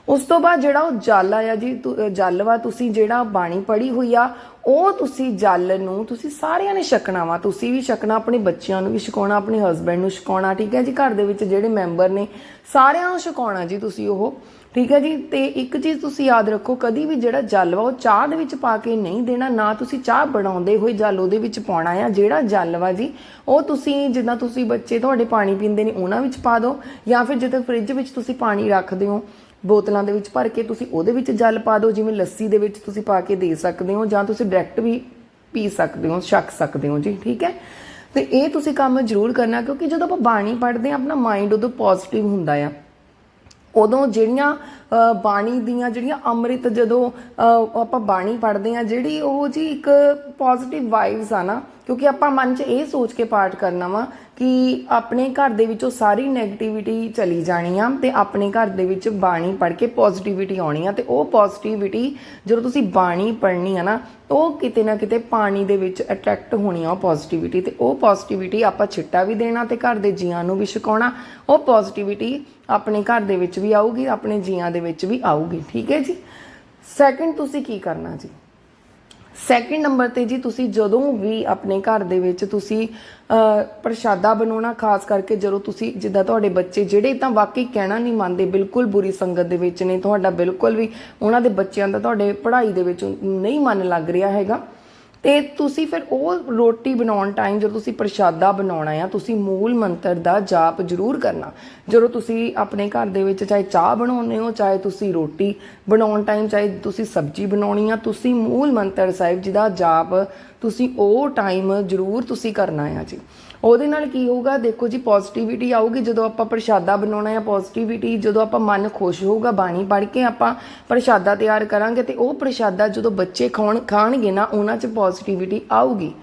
ਉਸ ਤੋਂ ਬਾਅਦ ਜਿਹੜਾ ਉਹ ਜਲ ਆਇਆ ਜੀ, ਤੁ- ਜਲ ਵਾ, ਤੁਸੀਂ ਜਿਹੜਾ ਬਾਣੀ ਪੜੀ ਹੋਈ ਆ, ਉਹ ਤੁਸੀਂ ਜਲ ਨੂੰ, ਤੁਸੀਂ ਸਾਰਿਆਂ ਨੇ ਛਕਣਾ ਵਾ, ਤੁਸੀਂ ਵੀ ਛਕਣਾ, ਆਪਣੇ ਬੱਚਿਆਂ ਨੂੰ ਵੀ ਛਕਾਉਣਾ, ਆਪਣੇ ਹਸਬੰਡ ਨੂੰ ਛਕਾਉਣਾ, ਠੀਕ ਹੈ ਜੀ? ਘਰ ਦੇ ਵਿੱਚ ਜਿਹੜੇ ਮੈਂਬਰ ਨੇ, ਸਾਰਿਆਂ ਨੂੰ ਛਕਾਉਣਾ ਜੀ ਤੁਸੀਂ ਉਹ, ਠੀਕ ਹੈ ਜੀ? ਤੇ ਇੱਕ ਚੀਜ਼ ਤੁਸੀਂ ਯਾਦ ਰੱਖੋ, ਕਦੀ ਵੀ ਜਿਹੜਾ ਜਲ ਵਾ, ਉਹ ਚਾਹ ਦੇ ਵਿੱਚ ਪਾ ਕੇ ਨਹੀਂ ਦੇਣਾ, ਨਾ ਤੁਸੀਂ ਚਾਹ ਬਣਾਉਂਦੇ ਹੋਏ ਜਲ ਉਹਦੇ ਵਿੱਚ ਪਾਉਣਾ ਆ, ਜਿਹੜਾ ਜਲ ਵਾ ਜੀ, ਉਹ ਤੁਸੀਂ ਜਿੱਦਾਂ ਤੁਸੀਂ ਬੱਚੇ ਤੁਹਾਡੇ ਪਾਣੀ ਪੀਂਦੇ ਨੇ, ਉਹਨਾਂ ਵਿੱਚ ਪਾ ਦਿਓ, ਜਾਂ ਫਿਰ ਜਦੋਂ ਫ੍ਰਿਜ ਵਿੱਚ ਤੁਸੀਂ ਪਾਣੀ ਰੱਖਦੇ ਹੋ ਬੋਤਲਾਂ ਦੇ ਵਿੱਚ ਭਰ ਕੇ ਤੁਸੀਂ ਉਹਦੇ ਵਿੱਚ ਜਲ ਪਾ ਦਿਓ, ਜਿਵੇਂ ਲੱਸੀ ਦੇ ਵਿੱਚ ਤੁਸੀਂ ਪਾ ਕੇ ਦੇ ਸਕਦੇ ਹੋ, ਜਾਂ ਤੁਸੀਂ ਡਾਇਰੈਕਟ ਵੀ ਪੀ ਸਕਦੇ ਹੋ, ਛਕ ਸਕਦੇ ਹੋ ਜੀ, ਠੀਕ ਹੈ? ਤੇ ਇਹ ਤੁਸੀਂ ਕੰਮ ਜ਼ਰੂਰ ਕਰਨਾ, ਕਿਉਂਕਿ ਜਦੋਂ ਆਪਾਂ ਬਾਣੀ ਪੜ੍ਹਦੇ ਆ ਆਪਣਾ ਮਾਈਂਡ ਉਦੋਂ ਪੋਜ਼ਿਟਿਵ ਹੁੰਦਾ ਆ। ਉਦੋਂ ਜਿਹੜੀਆਂ ਬਾਣੀ ਦੀਆਂ ਜਿਹੜੀਆਂ ਅੰਮ੍ਰਿਤ ਜਦੋਂ ਆਪਾਂ ਬਾਣੀ ਪੜ੍ਹਦੇ ਆ ਜਿਹੜੀ ਉਹ ਜੀ ਇੱਕ ਪੋਜ਼ਿਟਿਵ ਵਾਈਬਸ ਆ ਨਾ, ਕਿਉਂਕਿ ਆਪਾਂ ਮਨ 'ਚ ਇਹ ਸੋਚ ਕੇ ਪਾਠ ਕਰਨਾ ਵਾ ਕਿ ਆਪਣੇ ਘਰ ਦੇ ਵਿੱਚੋਂ ਸਾਰੀ 네ਗੇਟਿਵਿਟੀ ਚਲੀ ਜਾਣੀ ਆ ਤੇ ਆਪਣੇ ਘਰ ਦੇ ਵਿੱਚ ਬਾਣੀ ਪੜ੍ਹ ਕੇ ਪੋਜ਼ਿਟਿਵਿਟੀ ਆਉਣੀ ਆ ਤੇ ਉਹ ਪੋਜ਼ਿਟਿਵਿਟੀ ਜਦੋਂ ਤੁਸੀਂ ਬਾਣੀ ਪੜ੍ਹਨੀ ਆ ਨਾ ਉਹ ਕਿਤੇ ਨਾ ਕਿਤੇ ਪਾਣੀ ਦੇ ਵਿੱਚ ਅਟਰੈਕਟ ਹੋਣੀ ਆ ਉਹ ਪੋਜ਼ਿਟਿਵਿਟੀ ਤੇ ਉਹ ਪੋਜ਼ਿਟਿਵਿਟੀ ਆਪਾਂ ਛਿੱਟਾ ਵੀ ਦੇਣਾ ਤੇ ਘਰ ਦੇ ਜੀਆਂ ਨੂੰ ਵੀ ਛਕਾਉਣਾ, ਉਹ ਪੋਜ਼ਿਟਿਵਿਟੀ ਆਪਣੇ ਘਰ ਦੇ ਵਿੱਚ ਵੀ ਆਊਗੀ, ਆਪਣੇ ਜੀਆਂ ਦੇ ਵਿੱਚ ਵੀ ਆਊਗੀ। ਠੀਕ ਹੈ ਜੀ? ਸੈਕੰਡ ਤੁਸੀਂ ਕੀ ਕਰਨਾ ਜੀ? ਸੈਕਿੰਡ ਨੰਬਰ ਤੇ ਜੀ, ਤੁਸੀਂ ਜਦੋਂ ਵੀ ਆਪਣੇ ਘਰ ਦੇ ਵਿੱਚ ਤੁਸੀਂ ਪ੍ਰਸ਼ਾਦਾ ਬਣਾਉਣਾ, ਖਾਸ ਕਰਕੇ ਜਦੋਂ ਤੁਸੀਂ, ਜਿੱਦਾਂ ਤੁਹਾਡੇ ਬੱਚੇ ਜਿਹੜੇ ਤਾਂ ਵਾਕਈ ਕਹਿਣਾ ਨਹੀਂ ਮੰਨਦੇ, ਬਿਲਕੁਲ ਬੁਰੀ ਸੰਗਤ ਦੇ ਵਿੱਚ ਨੇ, ਤੁਹਾਡਾ ਬਿਲਕੁਲ ਵੀ ਉਹਨਾਂ ਦੇ ਬੱਚਿਆਂ ਦਾ ਤੁਹਾਡੇ ਪੜ੍ਹਾਈ ਦੇ ਵਿੱਚ ਨਹੀਂ ਮਨ ਲੱਗ ਰਿਹਾ ਹੈਗਾ। ਤੇ ਤੁਸੀਂ ਫਿਰ ਉਹ ਰੋਟੀ ਬਣਾਉਣ ਟਾਈਮ ਜਦੋਂ ਤੁਸੀਂ ਪ੍ਰਸ਼ਾਦਾ ਬਣਾਉਣਾ ਆ, ਤੁਸੀਂ ਮੂਲ ਮੰਤਰ ਦਾ ਜਾਪ ਜ਼ਰੂਰ ਕਰਨਾ। ਜਦੋਂ ਤੁਸੀਂ ਆਪਣੇ ਘਰ ਦੇ ਵਿੱਚ ਚਾਹੇ ਚਾਹ ਬਣਾਉਂਦੇ ਹੋ, ਚਾਹੇ ਤੁਸੀਂ ਰੋਟੀ ਬਣਾਉਣ ਟਾਈਮ ਚਾਹੇ ਤੁਸੀਂ ਸਬਜ਼ੀ ਬਣਾਉਣੀ ਆ, ਤੁਸੀਂ ਮੂਲ ਮੰਤਰ ਸਾਹਿਬ ਜੀ ਦਾ ਜਾਪ ਤੁਸੀਂ ਉਹ ਟਾਈਮ ਜ਼ਰੂਰ ਤੁਸੀਂ ਕਰਨਾ ਆ ਜੀ। ਉਹਦੇ ਨਾਲ ਕੀ ਹੋਊਗਾ? ਦੇਖੋ ਜੀ ਪੋਜ਼ਿਟਿਵਿਟੀ ਆਊਗੀ ਜਦੋਂ ਆਪਾਂ ਪ੍ਰਸ਼ਾਦਾ ਬਣਾਉਣਾ ਹੈ ਪੋਜ਼ਿਟਿਵਿਟੀ ਜਦੋਂ ਆਪਾਂ ਮਨ ਖੁਸ਼ ਹੋਊਗਾ, ਬਾਣੀ ਪੜ੍ਹ ਕੇ ਆਪਾਂ ਪ੍ਰਸ਼ਾਦਾ ਤਿਆਰ ਕਰਾਂਗੇ ਤੇ ਉਹ ਪ੍ਰਸ਼ਾਦਾ ਜਦੋਂ ਬੱਚੇ ਖਾਣ ਖਾਣਗੇ ਨਾ, ਉਹਨਾਂ 'ਚ ਪੋਜ਼ਿਟਿਵਿਟੀ ਆਊਗੀ।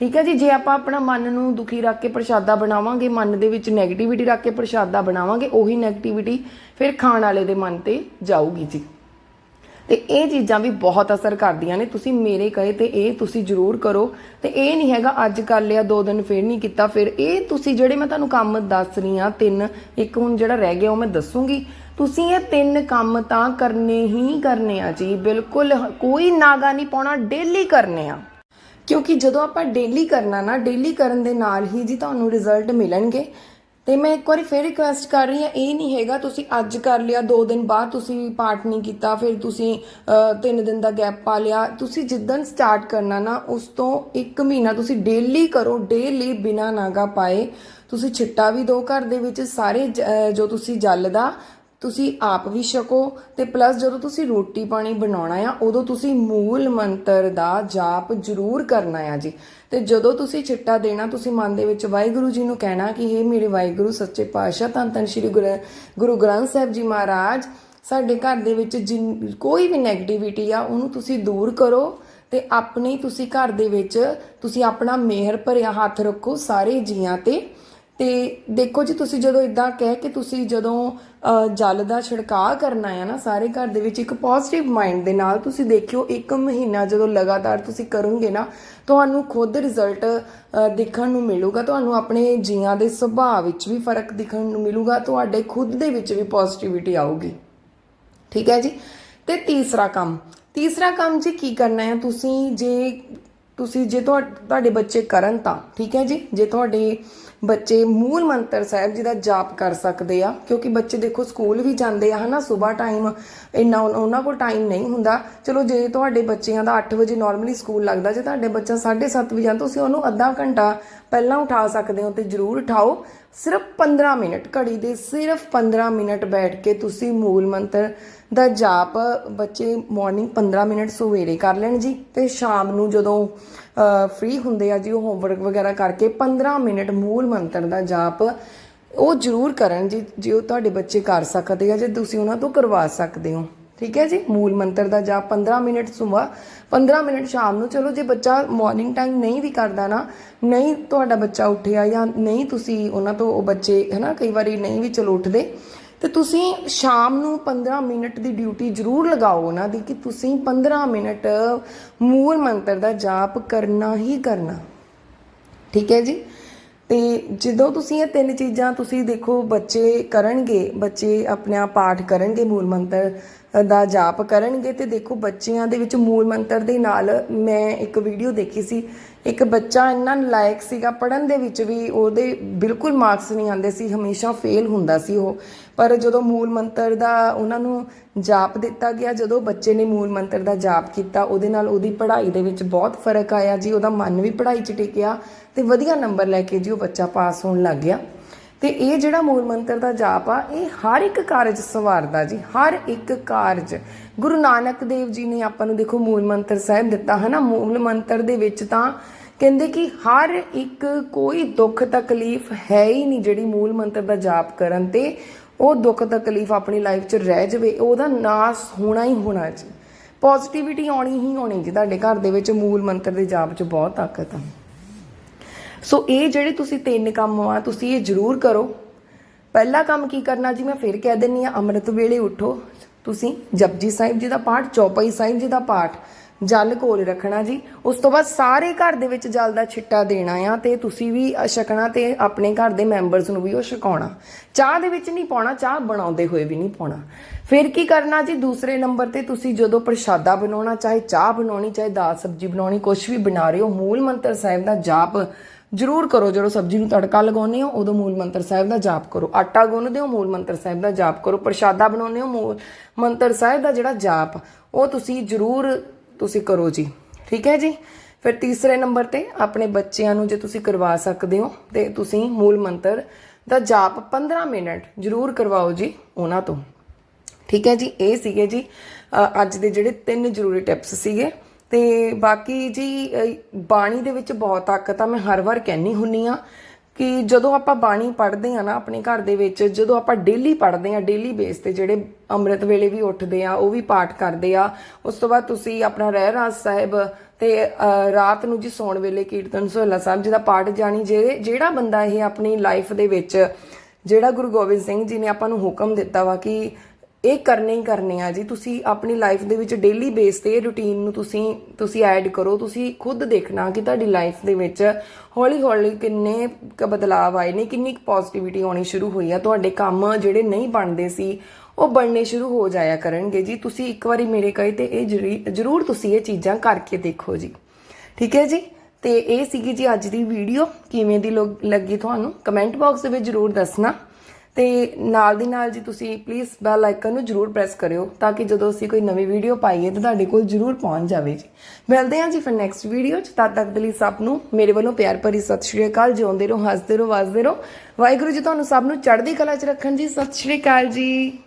ਠੀਕ ਹੈ ਜੀ? ਜੇ ਆਪਾਂ ਆਪਣਾ ਮਨ ਨੂੰ ਦੁਖੀ ਰੱਖ ਕੇ ਪ੍ਰਸ਼ਾਦਾ ਬਣਾਵਾਂਗੇ, ਮਨ ਦੇ ਵਿੱਚ 네ਗੇਟਿਵਿਟੀ ਰੱਖ ਕੇ ਪ੍ਰਸ਼ਾਦਾ ਬਣਾਵਾਂਗੇ, ਉਹੀ 네ਗੇਟਿਵਿਟੀ ਫਿਰ ਖਾਣ ਵਾਲੇ ਦੇ ਮਨ ਤੇ ਜਾਊਗੀ ਜੀ। ਤੇ ਇਹ ਚੀਜ਼ਾਂ ਵੀ ਬਹੁਤ ਅਸਰ ਕਰਦੀਆਂ ਨੇ। ਤੁਸੀਂ ਮੇਰੇ ਕਹੇ ਤੇ ਇਹ ਤੁਸੀਂ ਜ਼ਰੂਰ ਕਰੋ। ਤੇ ਇਹ ਨਹੀਂ ਹੈਗਾ ਅੱਜ ਕਰ ਲਿਆ, ਦੋ ਦਿਨ ਫੇਰ ਨਹੀਂ ਕੀਤਾ, ਫਿਰ ਇਹ ਤੁਸੀਂ ਜਿਹੜੇ ਮੈਂ ਤੁਹਾਨੂੰ ਕੰਮ ਦੱਸ ਰਹੀ ਆ ਤਿੰਨ, ਇੱਕ ਹੁਣ ਜਿਹੜਾ ਰਹਿ ਗਿਆ ਉਹ ਮੈਂ ਦੱਸੂਗੀ। ਤੁਸੀਂ ਇਹ ਤਿੰਨ ਕੰਮ ਤਾਂ ਕਰਨੇ ਹੀ ਕਰਨੇ ਆ ਜੀ, ਬਿਲਕੁਲ ਕੋਈ ਨਾਗਾ ਨਹੀਂ ਪਾਉਣਾ ਡੇਲੀ ਕਰਨੇ ਆ। ਕਿਉਂਕਿ ਜਦੋਂ ਆਪਾਂ ਡੇਲੀ ਕਰਨਾ ਨਾ ਡੇਲੀ ਕਰਨ ਦੇ ਨਾਲ ਹੀ ਜੀ ਤੁਹਾਨੂੰ ਰਿਜ਼ਲਟ ਮਿਲਣਗੇ। ਤੇ ਮੈਂ ਇੱਕ ਵਾਰੀ ਫਿਰ ਰਿਕੁਐਸਟ ਕਰ ਰਹੀ ਹਾਂ, ਇਹ ਨਹੀਂ ਹੈਗਾ ਤੁਸੀਂ ਅੱਜ ਕਰ ਲਿਆ 2 ਦਿਨ ਬਾਅਦ ਤੁਸੀਂ ਪਾਠ ਨਹੀਂ ਕੀਤਾ, ਫਿਰ ਤੁਸੀਂ 3 ਦਿਨ ਦਾ ਗੈਪ ਪਾ ਲਿਆ। ਤੁਸੀਂ ਜਿੱਦਣ ਸਟਾਰਟ ਕਰਨਾ ਨਾ, ਉਸ ਤੋਂ 1 ਮਹੀਨਾ ਤੁਸੀਂ ਡੇਲੀ ਕਰੋ ਡੇਲੀ ਬਿਨਾ ਨਾਗਾ ਪਾਏ। ਤੁਸੀਂ ਛਿੱਟਾ ਵੀ ਦੋ ਘਰ ਦੇ ਵਿੱਚ, ਸਾਰੇ ਜੋ ਤੁਸੀਂ ਜਲ ਦਾ ਤੁਸੀਂ ਆਪ ਵੀ ਛਕੋ ਤੇ ਪਲੱਸ ਜਦੋਂ ਤੁਸੀਂ ਰੋਟੀ ਪਾਣੀ ਬਣਾਉਣਾ ਆ, ਉਦੋਂ ਤੁਸੀਂ ਮੂਲ ਮੰਤਰ ਦਾ ਜਾਪ ਜ਼ਰੂਰ ਕਰਨਾ ਆ ਜੀ। ਤੇ ਜਦੋਂ ਤੁਸੀਂ ਚਿੱਟਾ ਦੇਣਾ, ਤੁਸੀਂ ਮਨ ਦੇ ਵਿੱਚ ਵਾਹਿਗੁਰੂ ਜੀ ਨੂੰ ਕਹਿਣਾ ਕਿ ਇਹ ਮੇਰੇ ਵਾਹਿਗੁਰੂ, ਸੱਚੇ ਪਾਤਸ਼ਾਹ, ਧੰਨ ਧੰਨ ਸ਼੍ਰੀ ਗੁਰੂ ਗੁਰੂ ਗ੍ਰੰਥ ਸਾਹਿਬ ਜੀ ਮਹਾਰਾਜ, ਸਾਡੇ ਘਰ ਦੇ ਵਿੱਚ ਜਿਨ, ਕੋਈ ਵੀ 네ਗੇਟਿਵਿਟੀ ਆ, ਉਹਨੂੰ ਤੁਸੀਂ ਦੂਰ ਕਰੋ ਤੇ ਆਪਣੇ ਤੁਸੀਂ ਘਰ ਦੇ ਵਿੱਚ ਤੁਸੀਂ ਆਪਣਾ ਮਿਹਰ ਭਰਿਆ ਹੱਥ ਰੱਖੋ ਸਾਰੇ ਜੀਆਂ ਤੇ। ਤੇ ਦੇਖੋ ਜੀ, ਤੁਸੀਂ ਜਦੋਂ ਇਦਾਂ ਕਹਿ ਕੇ ਤੁਸੀਂ ਜਦੋਂ ਜਲ ਦਾ ਛਿੜਕਾਅ ਕਰਨਾ ਹੈ ਨਾ ਸਾਰੇ ਘਰ ਦੇ ਵਿੱਚ, ਇੱਕ ਪੋਜ਼ਿਟਿਵ ਮਾਈਂਡ ਦੇ ਨਾਲ ਤੁਸੀਂ ਦੇਖਿਓ, ਇੱਕ ਮਹੀਨਾ ਜਦੋਂ ਲਗਾਤਾਰ ਤੁਸੀਂ ਕਰੋਗੇ ਨਾ, ਤੁਹਾਨੂੰ ਖੁਦ ਰਿਜ਼ਲਟ ਦੇਖਣ ਨੂੰ ਮਿਲੂਗਾ, ਤੁਹਾਨੂੰ ਆਪਣੇ ਜੀਆਂ ਦੇ ਸੁਭਾਅ ਵਿੱਚ ਵੀ ਫ਼ਰਕ ਦਿਖਣ ਨੂੰ ਮਿਲੂਗਾ, ਤੁਹਾਡੇ ਖੁਦ ਦੇ ਵਿੱਚ ਵੀ ਪੋਜ਼ਿਟਿਵਿਟੀ ਆਊਗੀ। ਠੀਕ ਹੈ ਜੀ? ਤੇ ਤੀਸਰਾ ਕੰਮ ਤੀਸਰਾ ਕੰਮ ਜੀ ਕੀ ਕਰਨਾ ਹੈ ਤੁਸੀਂ ਜੇ ਤੁਸੀਂ ਜੇ ਤੁਹਾ- ਤੁਹਾਡੇ ਬੱਚੇ ਕਰਨ ਤਾਂ, ਠੀਕ ਹੈ ਜੀ? ਜੇ ਤੁਹਾਡੇ ਬੱਚੇ ਮੂਲ ਮੰਤਰ ਸਾਹਿਬ ਜੀ ਦਾ ਜਾਪ ਕਰ ਸਕਦੇ ਆ, ਕਿਉਂਕਿ ਬੱਚੇ ਦੇਖੋ ਸਕੂਲ ਵੀ ਜਾਂਦੇ ਆ, ਹਨਾ, ਸਵੇਰ ਟਾਈਮ ਇੰਨਾ ਉਨ- ਉਹਨਾਂ ਕੋਲ ਟਾਈਮ ਨਹੀਂ ਹੁੰਦਾ। ਚਲੋ ਜੇ ਤੁਹਾਡੇ ਬੱਚਿਆਂ ਦਾ 8 ਵਜੇ ਨਾਰਮਲੀ ਸਕੂਲ ਲੱਗਦਾ, ਜੇ ਤੁਹਾਡੇ ਬੱਚਾ 7:30 ਵਜੇ ਜਾਂਦਾ, ਤੁਸੀਂ ਉਹਨੂੰ ਅੱਧਾ ਘੰਟਾ ਪਹਿਲਾਂ ਉਠਾ ਸਕਦੇ ਹੋ ਤੇ ਜਰੂਰ ਉਠਾਓ। ਸਿਰਫ 15 ਮਿੰਟ, ਘੜੀ ਦੇ ਸਿਰਫ 15 ਮਿੰਟ ਬੈਠ ਕੇ ਤੁਸੀਂ ਮੂਲ ਮੰਤਰ ਦਾ ਜਾਪ ਬੱਚੇ ਮਾਰਨਿੰਗ 15 ਮਿੰਟ ਸਵੇਰੇ ਕਰ ਲੈਣ ਜੀ ਤੇ ਸ਼ਾਮ ਨੂੰ ਜਦੋਂ ਫ੍ਰੀ ਹੁੰਦੇ ਆ ਜੀ, ਉਹ ਹੋਮਵਰਕ ਵਗੈਰਾ ਕਰਕੇ 15 ਮਿੰਟ ਮੂਲ ਮੰਤਰ ਦਾ ਜਾਪ ਉਹ ਜ਼ਰੂਰ ਕਰਨ ਜੀ, ਜੇ ਉਹ ਤੁਹਾਡੇ ਬੱਚੇ ਕਰ ਸਕਦੇ ਆ, ਜੇ ਤੁਸੀਂ ਉਹਨਾਂ ਤੋਂ ਕਰਵਾ ਸਕਦੇ ਹੋ। ਠੀਕ ਹੈ ਜੀ? ਮੂਲ ਮੰਤਰ ਦਾ ਜਾਪ 15 ਮਿੰਟ ਸਵੇਰ 15 ਮਿੰਟ ਸ਼ਾਮ ਨੂੰ। ਚਲੋ, ਜੇ ਬੱਚਾ ਮਾਰਨਿੰਗ ਟਾਈਮ ਨਹੀਂ ਵੀ ਕਰਦਾ ਨਾ, ਨਹੀਂ ਤੁਹਾਡਾ ਬੱਚਾ ਉੱਠਿਆ ਜਾਂ ਨਹੀਂ ਤੁਸੀਂ ਉਹਨਾਂ ਤੋਂ ਉਹ ਬੱਚੇ ਹੈ ਨਾ ਕਈ ਵਾਰੀ ਨਹੀਂ ਵੀ ਚਲੋ ਉੱਠਦੇ ਤੇ ਤੁਸੀਂ ਸ਼ਾਮ ਨੂੰ 15 ਮਿੰਟ ਦੀ ਡਿਊਟੀ ਜ਼ਰੂਰ ਲਗਾਓ ਉਹਨਾਂ ਦੀ ਕਿ ਤੁਸੀਂ 15 ਮਿੰਟ ਮੂਲ ਮੰਤਰ ਦਾ ਜਾਪ ਕਰਨਾ ਹੀ ਕਰਨਾ। ਠੀਕ ਹੈ ਜੀ? ਤੇ ਜਦੋਂ ਤੁਸੀਂ ਇਹ ਤਿੰਨ ਚੀਜ਼ਾਂ ਤੁਸੀਂ ਦੇਖੋ ਬੱਚੇ ਕਰਨਗੇ, ਬੱਚੇ ਆਪਣੇ ਆਪ ਪਾਠ ਕਰਨਗੇ, ਮੂਲ ਮੰਤਰ ਦਾ ਜਾਪ ਕਰਨਗੇ, ਤੇ ਦੇਖੋ ਬੱਚਿਆਂ ਦੇ ਵਿੱਚ ਮੂਲ ਮੰਤਰ ਦੇ ਨਾਲ ਮੈਂ ਇੱਕ ਵੀਡੀਓ ਦੇਖੀ ਸੀ। ਇੱਕ ਬੱਚਾ ਇੰਨਾ ਲਾਇਕ ਸੀਗਾ ਪੜਨ ਦੇ ਵਿੱਚ ਵੀ ਉਹਦੇ ਬਿਲਕੁਲ ਮਾਰਕਸ ਨਹੀਂ ਆਉਂਦੇ ਸੀ, ਹਮੇਸ਼ਾ ਫੇਲ ਹੁੰਦਾ ਸੀ ਉਹ। ਪਰ ਜਦੋਂ ਮੂਲ ਮੰਤਰ ਦਾ ਉਹਨਾਂ ਨੂੰ ਜਾਪ ਦਿੱਤਾ ਗਿਆ, ਜਦੋਂ ਬੱਚੇ ਨੇ ਮੂਲ ਮੰਤਰ ਦਾ ਜਾਪ ਕੀਤਾ, ਉਹਦੇ ਨਾਲ ਉਹਦੀ ਪੜ੍ਹਾਈ ਦੇ ਵਿੱਚ ਬਹੁਤ ਫ਼ਰਕ ਆਇਆ ਜੀ, ਉਹਦਾ ਮਨ ਵੀ ਪੜ੍ਹਾਈ 'ਚ ਟਿਕਿਆ ਤੇ ਵਧੀਆ ਨੰਬਰ ਲੈ ਕੇ ਜੀ ਉਹ ਬੱਚਾ ਪਾਸ ਹੋਣ ਲੱਗ ਗਿਆ। ਤੇ ਇਹ ਜਿਹੜਾ ਮੂਲ ਮੰਤਰ ਦਾ ਜਾਪ ਆ, ਇਹ ਹਰ ਇੱਕ ਕਾਰਜ ਸਵਾਰਦਾ ਜੀ, ਹਰ ਇੱਕ ਕਾਰਜ। ਗੁਰੂ ਨਾਨਕ ਦੇਵ ਜੀ ਨੇ ਆਪਾਂ ਨੂੰ ਦੇਖੋ ਮੂਲ ਮੰਤਰ ਸਾਹਿਬ ਦਿੱਤਾ ਹੈ ਨਾ ਮੂਲ ਮੰਤਰ ਦੇ ਵਿੱਚ ਤਾਂ ਕਹਿੰਦੇ ਕਿ ਹਰ ਇੱਕ ਕੋਈ ਦੁੱਖ ਤਕਲੀਫ ਹੈ ਹੀ ਨਹੀਂ ਜਿਹੜੀ ਮੂਲ ਮੰਤਰ ਦਾ ਜਾਪ ਕਰਨ ਤੇ ਉਹ ਦੁੱਖ ਤਕਲੀਫ ਆਪਣੀ ਲਾਈਫ 'ਚ ਰਹਿ ਜਾਵੇ, ਉਹਦਾ ਨਾਸ ਹੋਣਾ ਹੀ ਹੋਣਾ ਜੀ। ਪੋਜ਼ਿਟਿਵਿਟੀ ਆਉਣੀ ਹੀ ਆਉਣੀ ਜੀ, ਤੁਹਾਡੇ ਘਰ ਦੇ ਵਿੱਚ ਮੂਲ ਮੰਤਰ ਦੇ ਜਾਪ 'ਚ ਬਹੁਤ ਤਾਕਤ ਆ। ਸੋ ਇਹ ਜਿਹੜੇ ਤੁਸੀਂ ਤਿੰਨ ਕੰਮ ਆ, ਤੁਸੀਂ ਇਹ ਜ਼ਰੂਰ ਕਰੋ। ਪਹਿਲਾ ਕੰਮ ਕੀ ਕਰਨਾ ਜੀ, ਮੈਂ ਫਿਰ ਕਹਿ ਦਿੰਨੀ ਆ, ਅੰਮ੍ਰਿਤ ਵੇਲੇ ਉਠੋ। ਤੁਸੀਂ ਜਪਜੀ ਸਾਹਿਬ ਜੀ ਦਾ ਪਾਠ, ਚੌਪਈ ਸਾਹਿਬ ਜੀ ਦਾ ਪਾਠ ਜਲ ਕੋਲ ਰੱਖਣਾ ਜੀ। ਉਸ ਤੋਂ ਬਾਅਦ ਸਾਰੇ ਘਰ ਦੇ ਵਿੱਚ ਜਲ ਦਾ ਛਿੱਟਾ ਦੇਣਾ ਆ ਤੇ ਤੁਸੀਂ ਵੀ ਛਕਣਾ ਤੇ ਆਪਣੇ ਘਰ ਦੇ ਮੈਂਬਰਸ ਨੂੰ ਵੀ ਉਹ ਛਕਾਉਣਾ। ਚਾਹ ਦੇ ਵਿੱਚ ਨਹੀਂ ਪਾਉਣਾ, ਚਾਹ ਬਣਾਉਂਦੇ ਹੋਏ ਵੀ ਨਹੀਂ ਪਾਉਣਾ। ਫਿਰ ਕੀ ਕਰਨਾ ਜੀ? ਦੂਸਰੇ ਨੰਬਰ ਤੇ ਤੁਸੀਂ ਜਦੋਂ ਪ੍ਰਸ਼ਾਦਾ ਬਣਾਉਣਾ, ਚਾਹੇ ਚਾਹ ਬਣਾਉਣੀ, ਚਾਹੇ ਦਾਲ ਸਬਜ਼ੀ ਬਣਾਉਣੀ ਕੁਝ ਵੀ ਬਣਾ ਰਹੇ ਹੋ, ਮੂਲ ਮੰਤਰ ਸਾਹਿਬ ਦਾ ਜਾਪ ਜ਼ਰੂਰ ਕਰੋ। ਜਦੋਂ ਸਬਜ਼ੀ ਨੂੰ ਤੜਕਾ ਲਗਾਉਂਦੇ ਹੋ, ਉਦੋਂ ਮੂਲ ਮੰਤਰ ਸਾਹਿਬ ਦਾ ਜਾਪ ਕਰੋ। ਆਟਾ ਗੁੰਨਦੇ ਹੋ, ਮੂਲ ਮੰਤਰ ਸਾਹਿਬ ਦਾ ਜਾਪ ਕਰੋ। ਪ੍ਰਸ਼ਾਦਾ ਬਣਾਉਂਦੇ ਹੋ, ਮੂਲ ਮੰਤਰ ਸਾਹਿਬ ਦਾ ਜਿਹੜਾ ਜਾਪ, ਉਹ ਤੁਸੀਂ ਜ਼ਰੂਰ ਤੁਸੀਂ ਕਰੋ ਜੀ। ਠੀਕ ਹੈ ਜੀ? ਫਿਰ ਤੀਸਰੇ ਨੰਬਰ ਤੇ ਆਪਣੇ ਬੱਚਿਆਂ ਨੂੰ ਜੇ ਤੁਸੀਂ ਕਰਵਾ ਸਕਦੇ ਹੋ ਤੇ ਤੁਸੀਂ ਮੂਲ ਮੰਤਰ ਦਾ ਜਾਪ 15 ਮਿੰਟ ਜ਼ਰੂਰ ਕਰਵਾਓ ਜੀ ਉਹਨਾਂ ਤੋਂ। ਠੀਕ ਹੈ ਜੀ? ਇਹ ਸੀਗੇ ਜੀ ਅੱਜ ਦੇ ਜਿਹੜੇ ਤਿੰਨ ਜ਼ਰੂਰੀ ਟਿਪਸ ਸੀਗੇ। ਤੇ ਬਾਕੀ ਜੀ ਬਾਣੀ ਦੇ ਵਿੱਚ ਬਹੁਤ ਤਾਕਤ ਆ, ਮੈਂ ਹਰ ਵਾਰ ਕਹਿੰਨੀ ਹੁੰਨੀ ਆ। ਕਿ ਜਦੋਂ ਆਪਾਂ ਬਾਣੀ ਪੜ੍ਹਦੇ ਆ ਨਾ ਆਪਣੇ ਘਰ ਦੇ ਵਿੱਚ, ਜਦੋਂ ਆਪਾਂ ਡੇਲੀ ਪੜ੍ਹਦੇ ਆ ਡੇਲੀ ਬੇਸ ਤੇ ਜਿਹੜੇ ਅੰਮ੍ਰਿਤ ਵੇਲੇ ਵੀ ਉੱਠਦੇ ਆ ਉਹ ਵੀ ਪਾਠ ਕਰਦੇ ਆ ਉਸ ਤੋਂ ਬਾਅਦ ਤੁਸੀਂ ਆਪਣਾ ਰਹਿ ਰਾਸ ਸਾਹਿਬ ਤੇ ਰਾਤ ਨੂੰ ਜੀ ਸੌਣ ਵੇਲੇ ਕੀਰਤਨ ਸੋਹਲਾ ਸਾਹਿਬ ਜੀ ਦਾ ਪਾਠ ਜਾਣੀ ਜਿਹੜੇ ਜਿਹੜਾ ਬੰਦਾ ਇਹ ਆਪਣੀ ਲਾਈਫ ਦੇ ਵਿੱਚ, ਜਿਹੜਾ ਗੁਰੂ ਗੋਬਿੰਦ ਸਿੰਘ ਜੀ ਨੇ ਆਪਾਂ ਨੂੰ ਹੁਕਮ ਦਿੱਤਾ ਵਾ ਕਿ ਇਹ ਕਰਨੇ ਹੀ ਕਰਨੇ ਆ ਜੀ। ਤੁਸੀਂ ਆਪਣੀ ਲਾਈਫ ਦੇ ਵਿੱਚ ਡੇਲੀ ਬੇਸ ਤੇ ਰੁਟੀਨ ਨੂੰ ਤੁਸੀਂ ਤੁਸੀਂ ਐਡ ਕਰੋ। ਤੁਸੀਂ ਖੁਦ ਦੇਖਣਾ ਕਿ ਤੁਹਾਡੀ ਲਾਈਫ ਦੇ ਵਿੱਚ ਹੌਲੀ ਹੌਲੀ ਕਿੰਨੇ ਕ ਬਦਲਾਅ ਆਏ ਨੇ, ਕਿੰਨੀ ਪੋਜ਼ਿਟਿਵਿਟੀ ਆਉਣੀ ਸ਼ੁਰੂ ਹੋਈ ਆ। ਤੁਹਾਡੇ ਕੰਮ ਜਿਹੜੇ ਨਹੀਂ ਬਣਦੇ ਸੀ, ਉਹ ਬਣਨੇ ਸ਼ੁਰੂ ਹੋ ਜਾਇਆ ਕਰਨਗੇ ਜੀ। ਤੁਸੀਂ ਇੱਕ ਵਾਰੀ ਮੇਰੇ ਕਹੇ ਤੇ ਇਹ ਜ਼ਰੀ- ਜ਼ਰੂਰ ਤੁਸੀਂ ਇਹ ਚੀਜ਼ਾਂ ਕਰਕੇ ਦੇਖੋ ਜੀ। ਠੀਕ ਹੈ ਜੀ? ਤੇ ਇਹ ਸੀਗੀ ਜੀ ਅੱਜ ਦੀ ਵੀਡੀਓ ਕਿਵੇਂ ਦੀ ਲੋ- ਲੱਗੀ ਤੁਹਾਨੂੰ? ਕਮੈਂਟ ਬਾਕਸ ਦੇ ਵਿੱਚ ਜ਼ਰੂਰ ਦੱਸਣਾ। ਤੇ ਨਾਲ ਦੀ ਨਾਲ ਜੀ ਤੁਸੀਂ ਪਲੀਜ਼ ਬੈਲ ਆਈਕਨ ਨੂੰ ਜ਼ਰੂਰ ਪ੍ਰੈਸ ਕਰਿਓ ਤਾਂ ਕਿ ਜਦੋਂ ਅਸੀਂ ਕੋਈ ਨਵੀਂ ਵੀਡੀਓ ਪਾਈਏ ਤਾਂ ਤੁਹਾਡੇ ਕੋਲ ਜ਼ਰੂਰ ਪਹੁੰਚ ਜਾਵੇ ਜੀ। ਮਿਲਦੇ ਹਾਂ ਜੀ ਫਿਰ ਨੈਕਸਟ ਵੀਡੀਓ ਚ। ਤਦ ਤੱਕ ਦੇ ਲਈ ਸਭ ਨੂੰ ਮੇਰੇ ਵੱਲੋਂ ਪਿਆਰ ਭਰੀ ਸਤਿ ਸ਼੍ਰੀ ਅਕਾਲ। ਜਿਉਂਦੇ ਰਹੋ, ਹੱਸਦੇ ਰਹੋ ਵੱਸਦੇ ਰਹੋ। ਵਾਹਿਗੁਰੂ ਜੀ ਤੁਹਾਨੂੰ ਸਭ ਨੂੰ ਚੜ੍ਹਦੀ ਕਲਾ ਚ ਰੱਖਣ ਜੀ। ਸਤਿ ਸ਼੍ਰੀ ਅਕਾਲ ਜੀ।